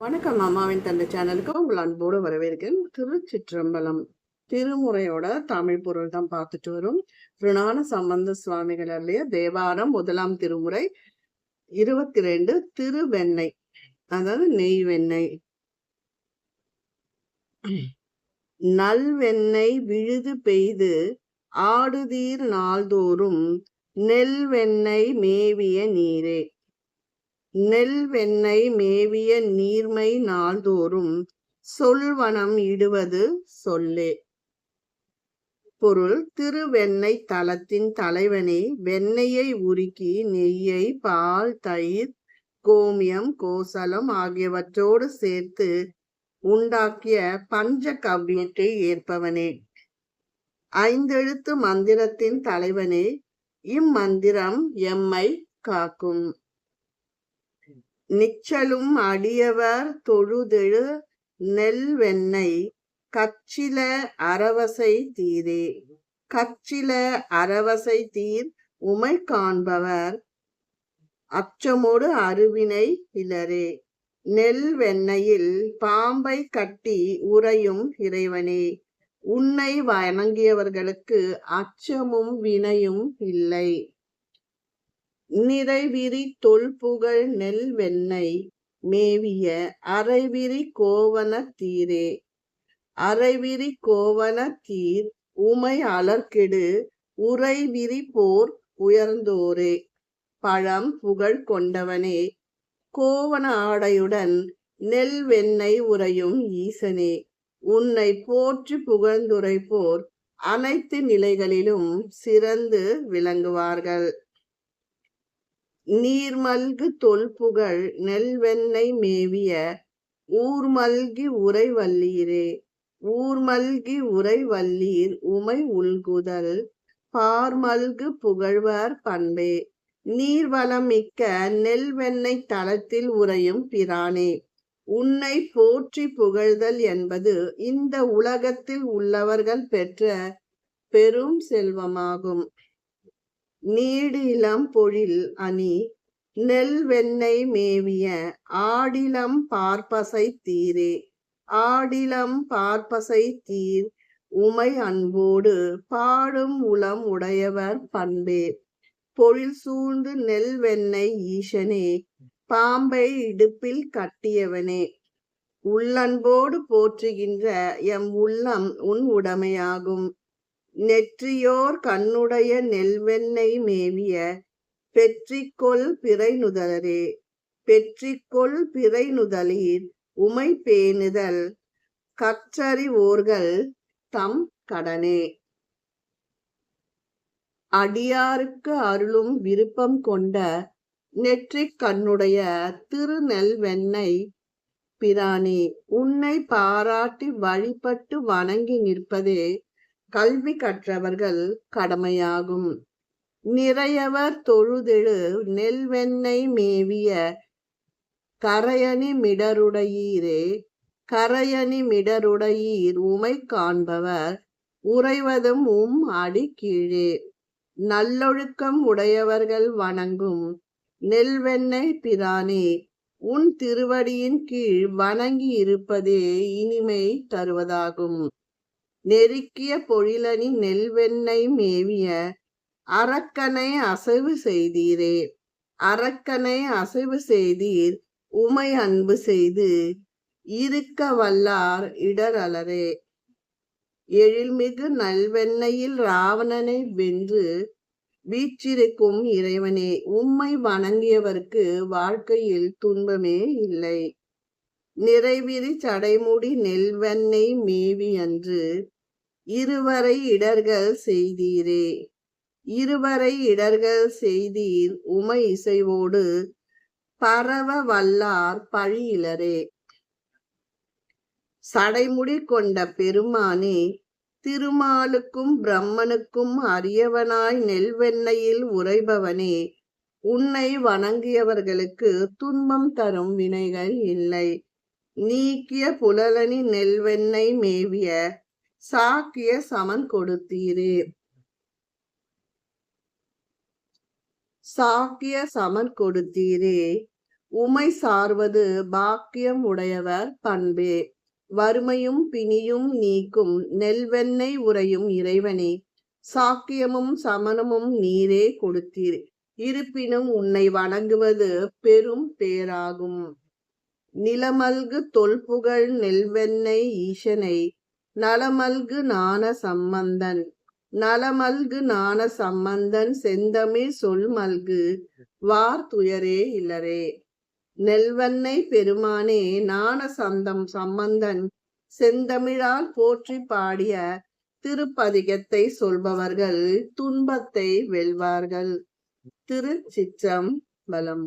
வணக்கம் அம்மாவின் தந்தை சேனலுக்கு உங்கள் அன்போடு வரவேற்கிறேன். திருச்சிற்றம்பலம் திருமுறையோட தமிழ் பொருள் தான் பார்த்துட்டு வரும். ருணான சம்பந்த சுவாமிகள் அருளிய தேவாரம் முதலாம் திருமுறை இருபத்தி ரெண்டு திருவெண்ணெய் அதாவது நெய் வெண்ணெய் நல்வெண்ணெய் விழுது பெய்து ஆடுதீர் நாள்தோறும் நெல் வெண்ணெய் மேவிய நீரே. நெல் வெண்ணெய் மேவிய நீர்மை நாள்தோறும் சொல்வனம் இடுவது சொல்லே. பொருள் திருவெண்ணெய் தலத்தின் தலைவனே வெண்ணெயை உருக்கி நெய்யை பால் தயிர் கோமியம் கோசலம் ஆகியவற்றோடு சேர்த்து உண்டாக்கிய பஞ்ச கவ்யத்தை ஏற்பவனே. ஐந்தெழுத்து மந்திரத்தின் தலைவனே இம்மந்திரம் எம்மை காக்கும். நிச்சலும் அடியவர் தொழுதெழு நெல் வெண்ணெய் கச்சில அரவசை தீரே. கச்சில அரவசை தீர் உமை காண்பவர் அச்சமோடு அருவினை இலரே நெல் வெண்ணெயில் பாம்பை கட்டி உறையும் இறைவனே. உன்னை வணங்கியவர்களுக்கு அச்சமும் வினையும் இல்லை. நிறைவிரி தொல்புகழ் நெல் வெண்ணெய் மேவிய அரைவிரி கோவன தீரே. அரைவிரி கோவன தீர் உமை அலர்கெடு உறைவிரி போர் உயர்ந்தோரே. பழம் புகழ் கொண்டவனே. கோவன ஆடையுடன் நெல் வெண்ணெய் உறையும் ஈசனே. உன்னை போற்றி புகழ்ந்துரைப்போர் அனைத்து நிலைகளிலும் சிறந்து விளங்குவார்கள். நீர்மல்கு தொல்புகழ் நெல்வெண்ணெய் மேவிய ஊர்மல்கி உறைவல்லீரே ஊர்மல்கி உறைவல்லீர் உமை உள்குதல் பார்மல்கு புகழ்வர் பண்பே. நீர்வளம் மிக்க நெல்வெண்ணெய் தளத்தில் உறையும் பிரானே. உன்னை போற்றி புகழ்தல் என்பது இந்த உலகத்தில் உள்ளவர்கள் பெற்ற பெரும் செல்வமாகும். நீடு இளம் பொழில் அணி நெல் வெண்ணெய் மேவிய ஆடிலம் பார்ப்பசை தீரே. ஆடிலம் பார்ப்பசை தீர் உமை அன்போடு பாடும் உளம் உடையவர் பண்பே. பொழில் சூழ்ந்து நெல் வெண்ணெய் ஈசனே பாம்பை இடுப்பில் கட்டியவனே. உள்ளன்போடு போற்றுகின்ற எம் உள்ளம் உன் உடைமையாகும். நெற்றியோர் கண்ணுடைய நெல்வெண்ணெய் மேவிய பெற்றிக்கொள் பிறை நுதலரே பெற்றிக்கொள் பிறை நுதலீர் உமை பேணுதல் கற்றறிவோர்கள் தம் கடனே. அடியாருக்கு அருளும் விருப்பம் கொண்ட நெற்றிக் கண்ணுடைய திருநெல்வெண்ணெய் பிரானே உன்னை பாராட்டி வழிபட்டு வணங்கி நிற்பதே கல்வி கற்றவர்கள் கடமையாகும். நிறையவர் தொழுதெழு நெல்வெண்ணெய் மேவிய கரையணி மிடருடையீரே கரையணி மிடருடையீர் உமை காண்பவர் உறைவதும் உம் அடி கீழே. நல்லொழுக்கம் உடையவர்கள் வணங்கும் நெல்வெண்ணெய் பிரானே உன் திருவடியின் கீழ் வணங்கி இருப்பதே இனிமை தருவதாகும். நெருக்கிய பொழிலணி நெல்வெண்ணை மேவிய அரக்கனை அசைவு செய்தீரே. அரக்கனை அசைவு செய்தீர் உமை அன்பு செய்து இருக்க வல்லார் இடரலரே எழில்மிகு நல்வெண்ணையில் ராவணனை வென்று வீச்சிருக்கும் இறைவனே உம்மை வணங்கியவர்க்கு வாழ்க்கையில் துன்பமே இல்லை. நிறைவிரி சடைமுடி நெல்வெண்ணை மேவி அன்று இருவரை இடர்கள் செய்தீரே. இருவரை இடர்கள் செய்தீர் உமை இசைவோடு பரவ வல்லார் பழியிலரே. சடைமுடி கொண்ட பெருமானே திருமாலுக்கும் பிரம்மனுக்கும் அரியவனாய் நெல்வெண்ணையில் உறைபவனே உன்னை வணங்கியவர்களுக்கு துன்பம் தரும் வினைகள் இல்லை. நீக்கிய புலலனி நெல்வெண்ணை மேவிய சாக்கிய சமன் கொடுத்தீரே. சாக்கிய சமன் கொடுத்தீரே. உமை சார்வது பாக்கியம் உடையவர் பண்பே. வறுமையும் பிணியும் நீக்கும் நெல்வெண்ணெய் உறையும் இறைவனே. சாக்கியமும் சமணமும் நீரே கொடுத்தீர். இருப்பினும் உன்னை வணங்குவது பெரும் பேராகும். நிலமல்கு தொல்புகழ் நெல்வெண்ணெய் ஈசனை. நலமல்கு நாண சம்பந்தன். நலமல்கு நாண சம்பந்தன் செந்தமிழ் சொல் மல்கு வார் துயரே இல்லரே நெல்வன்னை பெருமானே நாண சந்தம் சம்பந்தன் செந்தமிழால் போற்றி பாடிய திருப்பதிகத்தை சொல்பவர்கள் துன்பத்தை வெல்வார்கள். திருச்சிற்றம்பலம்.